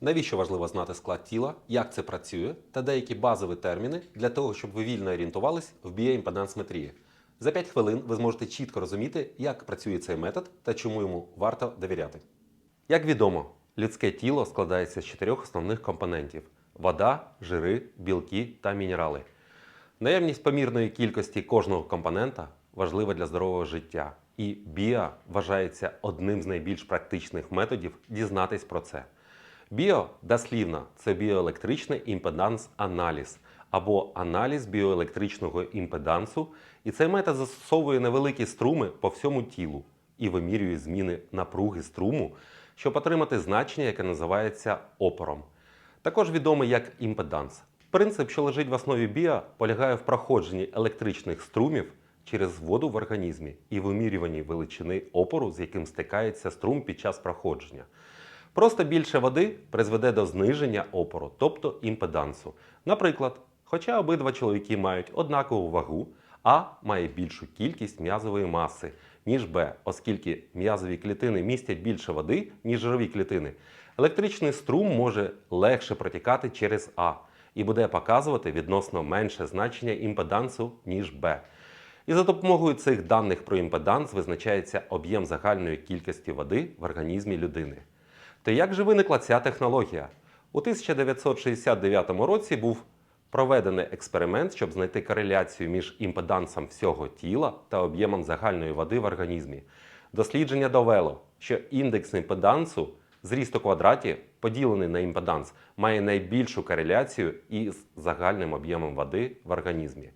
Навіщо важливо знати склад тіла, як це працює та деякі базові терміни для того, щоб ви вільно орієнтувались в біоімпедансметрії. За 5 хвилин ви зможете чітко розуміти, як працює цей метод та чому йому варто довіряти. Як відомо, людське тіло складається з чотирьох основних компонентів: вода, жири, білки та мінерали. Наявність помірної кількості кожного компонента важлива для здорового життя, і біо вважається одним з найбільш практичних методів дізнатись про це. Біо дослівно це біоелектричний імпеданс-аналіз або аналіз біоелектричного імпедансу, і цей метод застосовує невеликі струми по всьому тілу і вимірює зміни напруги струму, щоб отримати значення, яке називається опором. Також відомий як імпеданс. Принцип, що лежить в основі біо, полягає в проходженні електричних струмів через воду в організмі і вимірюванні величини опору, з яким стикається струм під час проходження. Просто більше води призведе до зниження опору, тобто імпедансу. Наприклад, хоча обидва чоловіки мають однакову вагу, А має більшу кількість м'язової маси, ніж Б, оскільки м'язові клітини містять більше води, ніж жирові клітини. Електричний струм може легше протікати через А і буде показувати відносно менше значення імпедансу, ніж Б. І за допомогою цих даних про імпеданс визначається об'єм загальної кількості води в організмі людини. То як же виникла ця технологія? У 1969 році був проведений експеримент, щоб знайти кореляцію між імпедансом всього тіла та об'ємом загальної води в організмі. Дослідження довело, що індекс імпедансу зріст у квадраті, поділений на імпеданс, має найбільшу кореляцію із загальним об'ємом води в організмі.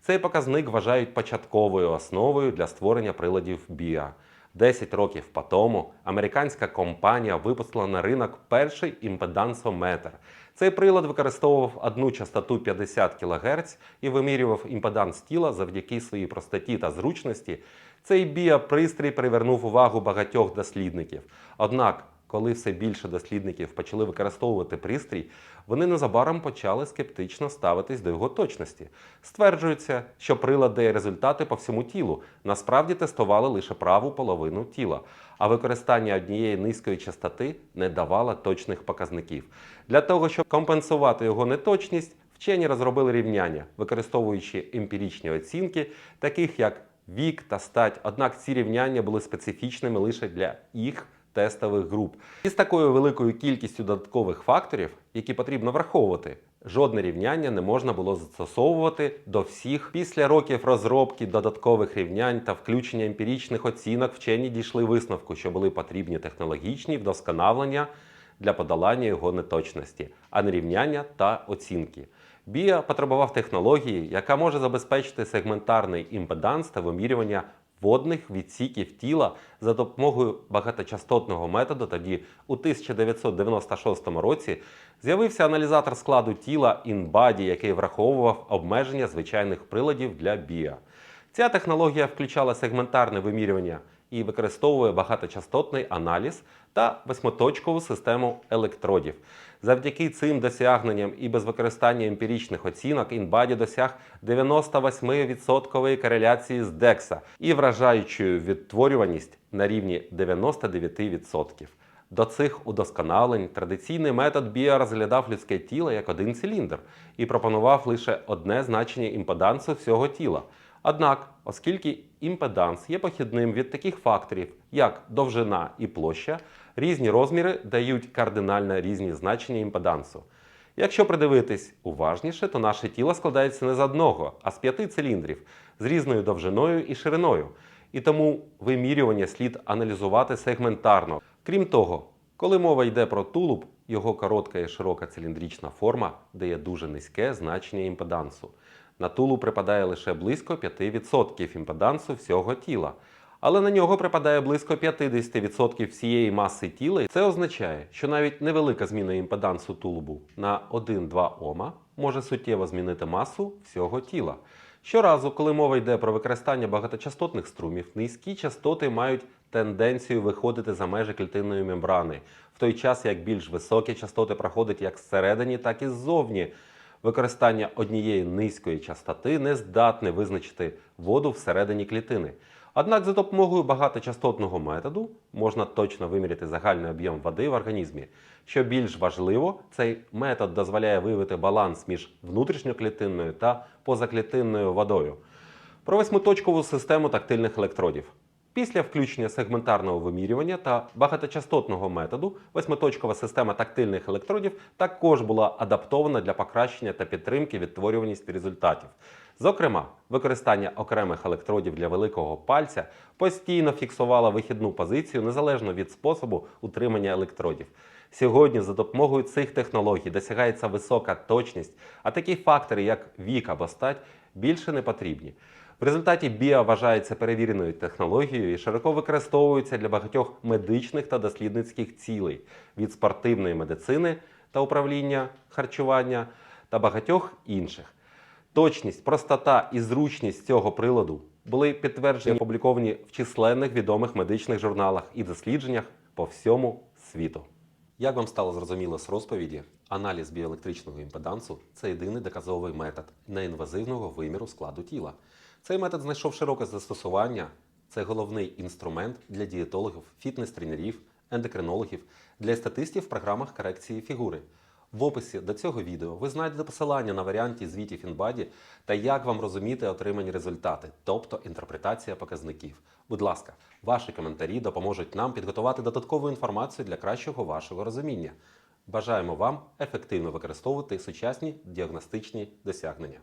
Цей показник вважають початковою основою для створення приладів BIA. 10 років по тому американська компанія випустила на ринок перший імпедансометр. Цей прилад використовував одну частоту 50 кГц і вимірював імпеданс тіла завдяки своїй простоті та зручності. Цей біопристрій привернув увагу багатьох дослідників. Однак, коли все більше дослідників почали використовувати пристрій, вони незабаром почали скептично ставитись до його точності. Стверджується, що прилад дає результати по всьому тілу. Насправді тестували лише праву половину тіла, а використання однієї низької частоти не давало точних показників. Для того, щоб компенсувати його неточність, вчені розробили рівняння, використовуючи емпіричні оцінки, таких як вік та стать. Однак ці рівняння були специфічними лише для їх тестових груп. І з такою великою кількістю додаткових факторів, які потрібно враховувати, жодне рівняння не можна було застосовувати до всіх. Після років розробки додаткових рівнянь та включення емпіричних оцінок вчені дійшли висновку, що були потрібні технологічні вдосконалення для подолання його неточності, а не рівняння та оцінки. Біа потребував технології, яка може забезпечити сегментарний імпеданс та вимірювання водних відсіків тіла за допомогою багаточастотного методу. Тоді у 1996 році з'явився аналізатор складу тіла InBody, який враховував обмеження звичайних приладів для біа. Ця технологія включала сегментарне вимірювання і використовує багаточастотний аналіз та восьмоточкову систему електродів. Завдяки цим досягненням і без використання емпіричних оцінок InBody досяг 98% кореляції з DEXA і вражаючою відтворюваність на рівні 99%. До цих удосконалень традиційний метод Біа розглядав людське тіло як один циліндр і пропонував лише одне значення імпедансу всього тіла. Однак, оскільки імпеданс є похідним від таких факторів, як довжина і площа, різні розміри дають кардинально різні значення імпедансу. Якщо придивитись уважніше, то наше тіло складається не з одного, а з п'яти циліндрів з різною довжиною і шириною. І тому вимірювання слід аналізувати сегментарно. Крім того, коли мова йде про тулуб, його коротка і широка циліндрична форма дає дуже низьке значення імпедансу. На тулуб припадає лише близько 5% імпедансу всього тіла, але на нього припадає близько 50% всієї маси тіла. і Це означає, що навіть невелика зміна імпедансу тулубу на 1-2 Ома може суттєво змінити масу всього тіла. Щоразу, коли мова йде про використання багаточастотних струмів, низькі частоти мають тенденцію виходити за межі клітинної мембрани, в той час як більш високі частоти проходять як зсередині, так і ззовні. Використання однієї низької частоти не здатне визначити воду всередині клітини. Однак за допомогою багаточастотного методу можна точно виміряти загальний об'єм води в організмі. Що більш важливо, цей метод дозволяє виявити баланс між внутрішньоклітинною та позаклітинною водою. Про восьмиточкову систему тактильних електродів. Після включення сегментарного вимірювання та багаточастотного методу восьмиточкова система тактильних електродів також була адаптована для покращення та підтримки відтворюваності результатів. Зокрема, використання окремих електродів для великого пальця постійно фіксувало вихідну позицію незалежно від способу утримання електродів. Сьогодні за допомогою цих технологій досягається висока точність, а такі фактори, як вік або стать, більше не потрібні. В результаті біа вважається перевіреною технологією і широко використовується для багатьох медичних та дослідницьких цілей від спортивної медицини та управління харчування та багатьох інших. Точність, простота і зручність цього приладу були підтверджені опубліковані в численних відомих медичних журналах і дослідженнях по всьому світу. Як вам стало зрозуміло з розповіді, аналіз біоелектричного імпедансу це єдиний доказовий метод неінвазивного виміру складу тіла. Цей метод знайшов широке застосування. Це головний інструмент для дієтологів, фітнес-тренерів, ендокринологів, для естетистів в програмах корекції фігури. В описі до цього відео ви знайдете посилання на варіанті звітів інбаді та як вам розуміти отримані результати, тобто інтерпретація показників. Будь ласка, ваші коментарі допоможуть нам підготувати додаткову інформацію для кращого вашого розуміння. Бажаємо вам ефективно використовувати сучасні діагностичні досягнення.